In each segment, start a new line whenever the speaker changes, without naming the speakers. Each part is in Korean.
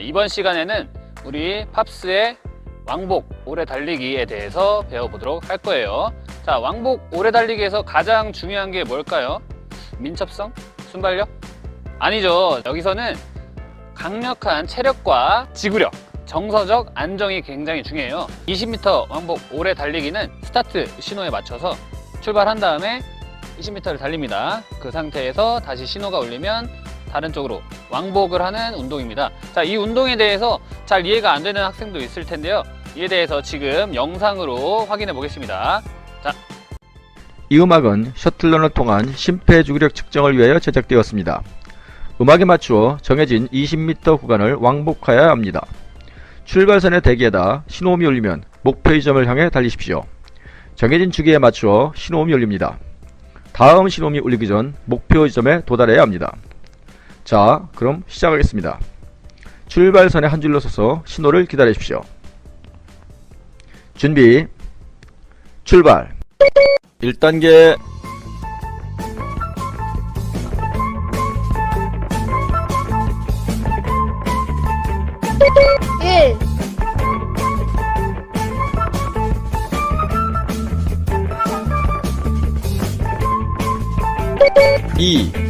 이번 시간에는 우리 팝스의 왕복 오래 달리기에 대해서 배워보도록 할 거예요. 자, 왕복 오래 달리기에서 가장 중요한 게 뭘까요? 민첩성? 순발력? 아니죠. 여기서는 강력한 체력과 지구력, 정서적 안정이 굉장히 중요해요. 20m 왕복 오래 달리기는 스타트 신호에 맞춰서 출발한 다음에 20m를 달립니다. 그 상태에서 다시 신호가 울리면 다른 쪽으로 왕복을 하는 운동입니다. 자, 이 운동에 대해서 잘 이해가 안 되는 학생도 있을 텐데요. 이에 대해서 지금 영상으로 확인해 보겠습니다.
이 음악은 셔틀런을 통한 심폐주기력 측정을 위하여 제작되었습니다. 음악에 맞추어 정해진 20m 구간을 왕복하여야 합니다. 출발선에 대기하다 신호음이 울리면 목표의 점을 향해 달리십시오. 정해진 주기에 맞추어 신호음이 울립니다. 다음 신호음이 울리기 전 목표 지점에 도달해야 합니다. 자, 그럼 시작하겠습니다. 출발선에 한 줄로 서서 신호를 기다리십시오. 준비, 출발! 1단계
일,
2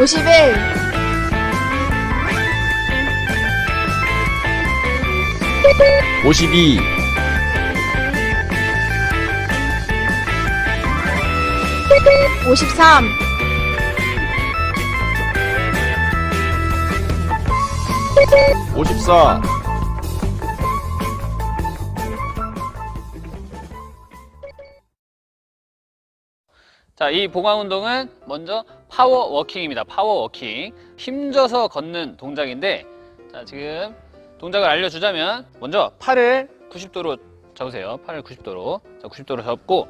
오십일,
52
오십삼,
54
자, 이 보강 운동은 먼저 파워 워킹입니다. 파워 워킹. 힘줘서 걷는 동작인데, 자, 지금 동작을 알려주자면, 먼저 팔을 90도로 접으세요. 팔을 90도로. 자, 90도로 접고,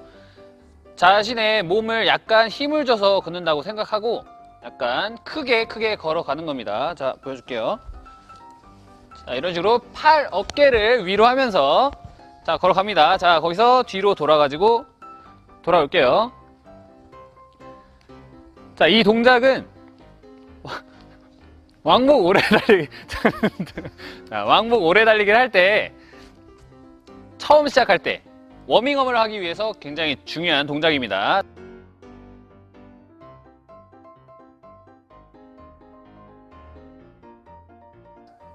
자신의 몸을 약간 힘을 줘서 걷는다고 생각하고, 약간 크게 크게 걸어가는 겁니다. 자, 보여줄게요. 자, 이런 식으로 팔, 어깨를 위로 하면서, 자, 걸어갑니다. 자, 거기서 뒤로 돌아가지고, 돌아올게요. 자, 이 동작은 와- 왕복 오래 달리기. 자, 왕복 오래 달리기를 할 때 처음 시작할 때 워밍업을 하기 위해서 굉장히 중요한 동작입니다.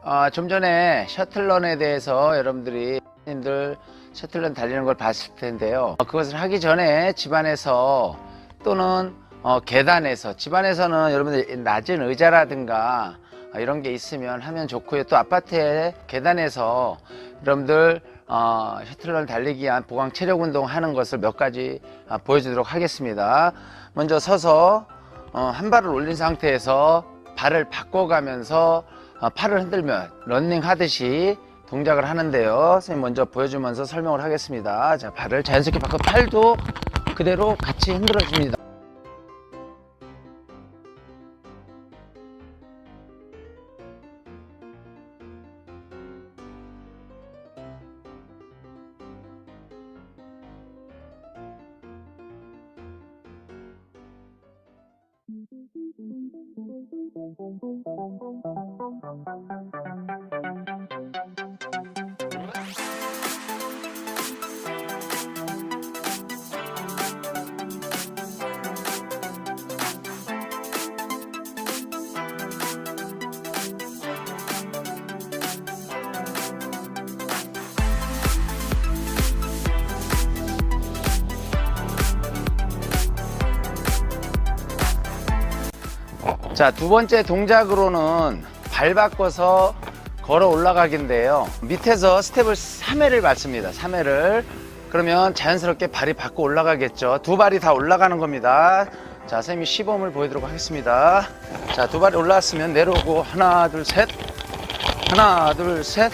아, 좀 전에 셔틀런에 대해서 여러분들이 님들 셔틀런 달리는 걸 봤을 텐데요. 어, 그것을 하기 전에 집안에서 또는 어, 계단에서 집안에서는 여러분들 낮은 의자라든가 어, 이런 게 있으면 하면 좋고요. 또 아파트에 계단에서 여러분들 어, 셔틀런 달리기 위한 보강 체력 운동 하는 것을 몇 가지 아, 보여주도록 하겠습니다. 먼저 서서 어, 한 발을 올린 상태에서 발을 바꿔가면서 어, 팔을 흔들며 런닝 하듯이 동작을 하는데요. 선생님 먼저 보여주면서 설명을 하겠습니다. 자, 발을 자연스럽게 바꿔 팔도 그대로 같이 흔들어 줍니다. 嗯嗯嗯 자, 두 번째 동작으로는 발 바꿔서 걸어 올라가기인데요. 밑에서 스텝을 3회를 밟습니다. 3회를 그러면 자연스럽게 발이 밖으로 올라가겠죠. 두 발이 다 올라가는 겁니다. 자, 선생님이 시범을 보여드리도록 하겠습니다. 자, 두 발이 올라왔으면 내려오고 하나, 둘, 셋. 하나, 둘, 셋.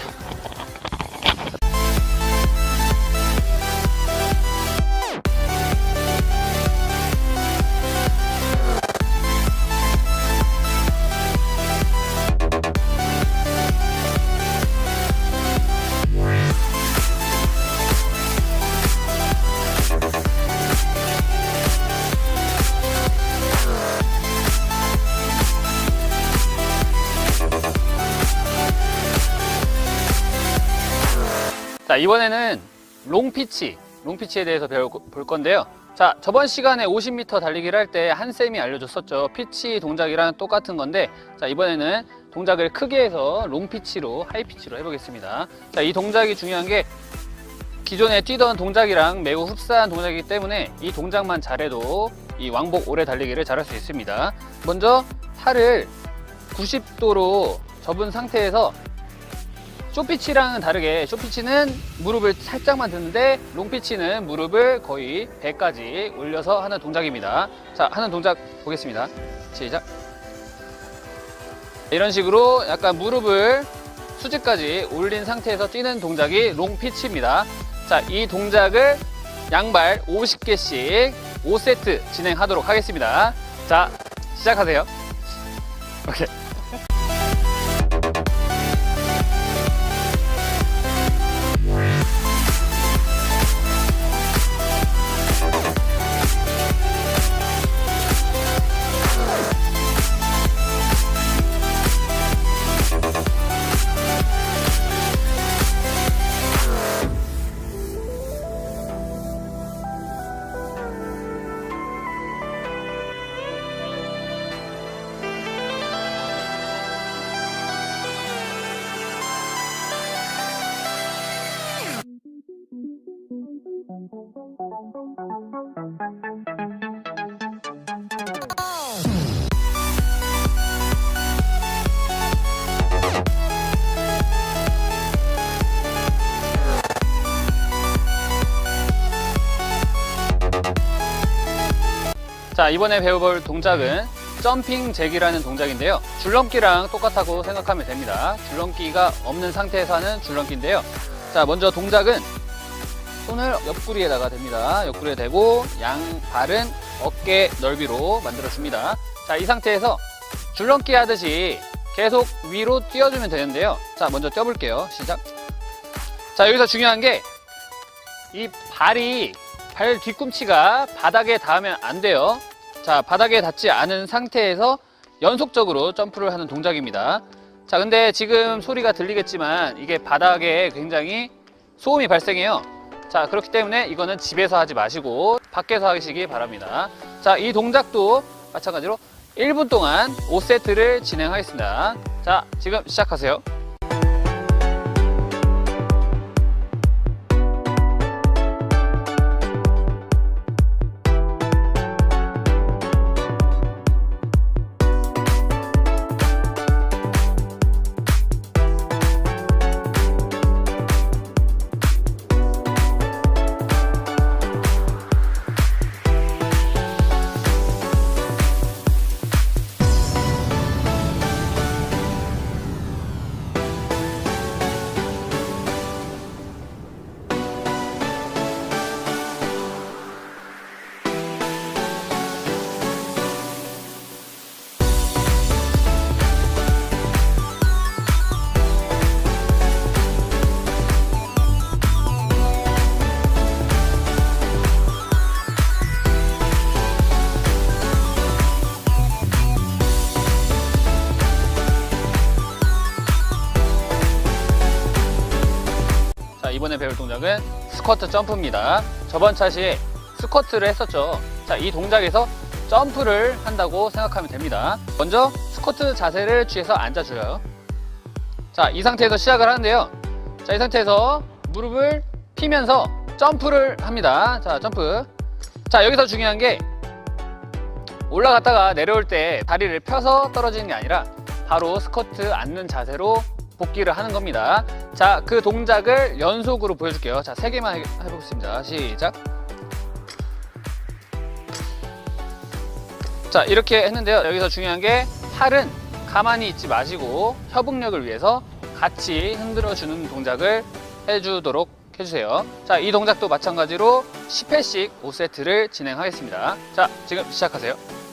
자, 이번에는 롱피치, 롱피치에 대해서 배워볼 건데요. 자, 저번 시간에 50m 달리기를 할 때 한쌤이 알려줬었죠. 피치 동작이랑 똑같은 건데, 자, 이번에는 동작을 크게 해서 롱피치로, 하이피치로 해보겠습니다. 자, 이 동작이 중요한 게 기존에 뛰던 동작이랑 매우 흡사한 동작이기 때문에 이 동작만 잘해도 이 왕복 오래 달리기를 잘할 수 있습니다. 먼저 팔을 90도로 접은 상태에서 쇼피치랑은 다르게 쇼피치는 무릎을 살짝만 드는데 롱피치는 무릎을 거의 배까지 올려서 하는 동작입니다. 자, 하는 동작 보겠습니다. 시작. 이런 식으로 약간 무릎을 수직까지 올린 상태에서 뛰는 동작이 롱피치입니다. 자, 이 동작을 양발 50개씩 5세트 진행하도록 하겠습니다. 자, 시작하세요. 오케이. 자, 이번에 배워볼 동작은 점핑 잭이라는 동작인데요. 줄넘기랑 똑같다고 생각하면 됩니다. 줄넘기가 없는 상태에서 하는 줄넘기인데요. 자, 먼저 동작은 손을 옆구리에다가 댑니다. 옆구리에 대고 양 발은 어깨 넓이로 만들어줍니다. 자, 이 상태에서 줄넘기 하듯이 계속 위로 뛰어주면 되는데요. 자, 먼저 뛰어볼게요. 시작. 자, 여기서 중요한 게 이 발이 발 뒤꿈치가 바닥에 닿으면 안 돼요. 자, 바닥에 닿지 않은 상태에서 연속적으로 점프를 하는 동작입니다. 자, 근데 지금 소리가 들리겠지만 이게 바닥에 굉장히 소음이 발생해요. 자, 그렇기 때문에 이거는 집에서 하지 마시고 밖에서 하시기 바랍니다. 자, 이 동작도 마찬가지로 1분 동안 5세트를 진행하겠습니다. 자, 지금 시작하세요. 동작은 스쿼트 점프입니다. 저번 차시에 스쿼트를 했었죠. 자, 이 동작에서 점프를 한다고 생각하면 됩니다. 먼저 스쿼트 자세를 취해서 앉아줘요. 자, 이 상태에서 시작을 하는데요. 자, 이 상태에서 무릎을 피면서 점프를 합니다. 자, 점프. 자, 여기서 중요한 게 올라갔다가 내려올 때 다리를 펴서 떨어지는 게 아니라 바로 스쿼트 앉는 자세로 복귀를 하는 겁니다. 자, 그 동작을 연속으로 보여줄게요. 자, 세 개만 해- 해보겠습니다. 시작. 자, 이렇게 했는데요. 여기서 중요한 게 팔은 가만히 있지 마시고 협응력을 위해서 같이 흔들어주는 동작을 해주도록 해주세요. 자, 이 동작도 마찬가지로 10회씩 5세트를 진행하겠습니다. 자, 지금 시작하세요.